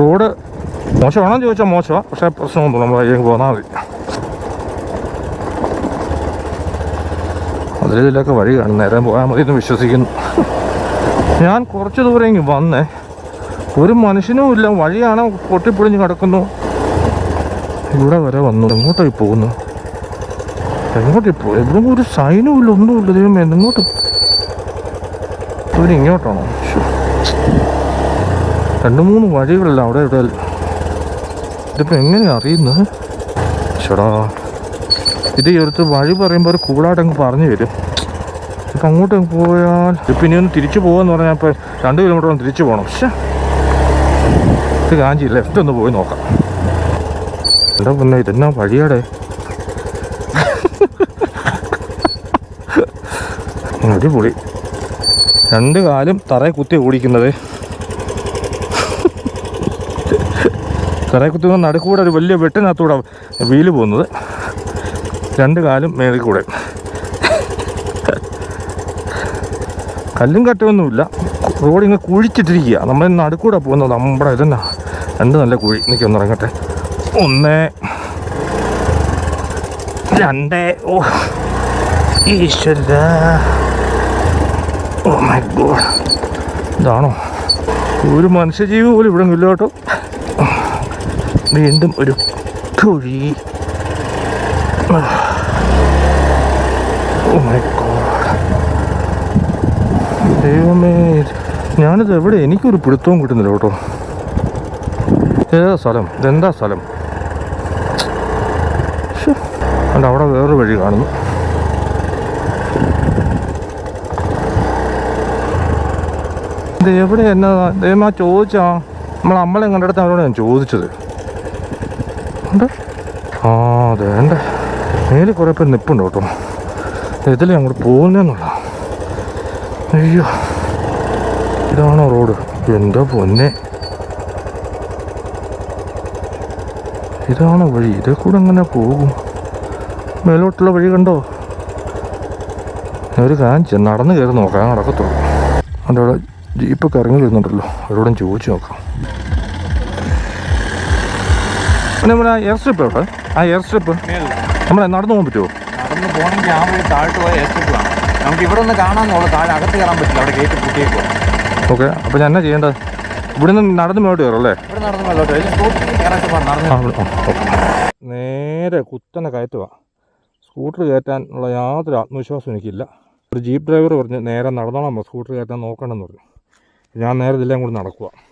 Road മോശമാണോ ചോദിച്ചാൽ മോശമാണ് പക്ഷേ പ്രശ്നമൊന്നും നമ്മൾ അതിലേക്ക് പോന്നാൽ മതി. അതിലൊക്കെ വഴി കാണും. നേരെ പോയാൽ മതി എന്ന് വിശ്വസിക്കുന്നു. ഞാൻ കുറച്ച് ദൂരം ഇങ്ങ് വന്നേ. ഒരു മനുഷ്യനും ഇല്ല. വഴിയാണ് പൊട്ടിപ്പൊളിഞ്ഞ് കിടക്കുന്നു? ഇവിടെ വരെ വന്നു. എങ്ങോട്ടായി പോകുന്നു? എങ്ങോട്ട് പോയി? ഇവിടെ ഒരു സൈനും ഇല്ല. ഒന്നുമില്ല. ദൈവം എങ്ങോട്ട് ഇവർ ഇങ്ങോട്ടാണോ? ശ്ശോ. രണ്ട് മൂന്ന് വഴികളല്ല അവിടെ ഇവിടെ. ഇതിപ്പോ എങ്ങനെയാ അറിയുന്നത്? ചേടാ ഇത് ഈ അടുത്ത് വഴി പറയുമ്പോൾ ഒരു കൂടാട്ടങ്ങ് പറഞ്ഞു വരും. ഇപ്പം അങ്ങോട്ട് പോയാൽ ഇപ്പം ഇനി ഒന്ന് തിരിച്ചു പോകുമെന്ന് പറഞ്ഞാൽ ഇപ്പം രണ്ട് കിലോമീറ്റർ തിരിച്ചു പോകണം പക്ഷേ ഇത് കാഞ്ചി ലെഫ്റ്റ് ഒന്ന് പോയി നോക്കാം. എന്താ പിന്നെ ഇതെന്നാ വഴിയാടെ? അടിപൊളി. രണ്ട് കാലും തറയെ കുത്തി ഓടിക്കുന്നത്. തറയെ കുത്തി നടുക്കൂടെ ഒരു വലിയ വെട്ടിനകത്തൂടെ വീൽ പോകുന്നത്. രണ്ട് കാലും മേളിൽ കൂടെ. കല്ലും കട്ടൊന്നുമില്ല റോഡ് ഇങ്ങനെ കുഴിച്ചിട്ടിരിക്കുക നമ്മൾ നടുക്കൂടെ പോകുന്നത് നമ്മുടെ ഇതന്നെ രണ്ട് നല്ല കുഴി. എനിക്ക് ഒന്ന് ഇറങ്ങട്ടെ. ഒന്ന്. രണ്ട്. ഓ. ഈശ്വര. Oh my God. ഇതാണോ? ഒരു മനുഷ്യജീവി പോലും ഇവിടെ ഇല്ല കേട്ടോ വീണ്ടും ഒരു കുഴി. ഗോഡ് ദൈവമേ ഞാനിത് എവിടെ? എനിക്കൊരു പിടുത്തവും കിട്ടുന്നില്ല കേട്ടോ. ഏതാ സ്ഥലം? ഇതെന്താ സ്ഥലം? അല്ല അവിടെ വേറൊരു വഴി കാണുന്നു. ഇത് എവിടെ എന്നാ? ദൈവമാ ചോദിച്ചാ. നമ്മൾ അമ്മളെ കണ്ടെടുത്ത അവരോട് ഞാൻ ചോദിച്ചത്. ആ അതേണ്ട മേലെ കുറേ പേര് നിപ്പുണ്ട് കേട്ടോ. ഇതിൽ അങ്ങോട്ട് പോകുന്നെന്നുള്ള അയ്യോ. ഇതാണോ റോഡ്? എന്തോ പൊന്നെ. ഇതാണോ വഴി? ഇതേ കൂടെ എങ്ങനെ പോകും? മേലോട്ടുള്ള വഴി കണ്ടോ? ഒരു കാണിച്ചു നടന്നു കയറി നോക്കാൻ നടക്കത്തുള്ളൂ. അവിടെ ജീപ്പൊക്കെ കറങ്ങി വരുന്നുണ്ടല്ലോ. അവരോടും ചോദിച്ചു നോക്കാം. പിന്നെ നമ്മുടെ എയർ സ്ട്രിപ്പ് എവിടെ? ആ എയർ സ്ട്രിപ്പ് നമ്മളെ നടന്നു പോകാൻ പറ്റുമോ? നടന്നു പോകണമെങ്കിൽ ആ വഴി താഴോട്ട് പോയ എയർ വേണം നമുക്ക് ഇവിടെ നിന്ന് കാണാമെന്നുള്ള താഴെ അകത്ത് കയറാൻ പറ്റില്ല. അവിടെ ഗേറ്റ് പൂട്ടിയേക്കുക ഓക്കെ അപ്പോൾ ഞാൻ എന്നാ ചെയ്യേണ്ടത് ഇവിടുന്ന് നടന്ന് മേലോട്ട് കയറും അല്ലേ? ഇവിടെ നടന്ന് അതിൽ സ്കൂട്ടി കയറാൻ ആ, നേരെ കുത്തനെ കയറ്റുക സ്കൂട്ടർ കയറ്റാനുള്ള യാതൊരു ആത്മവിശ്വാസവും എനിക്കില്ല. ഒരു ജീപ്പ് ഡ്രൈവർ പറഞ്ഞ് നേരെ നടന്നോളാം. സ്കൂട്ടർ കയറ്റാൻ നോക്കണമെന്ന് പറഞ്ഞു. ഞാൻ നേരെ ഇതെല്ലാം കൂടി നടക്കുക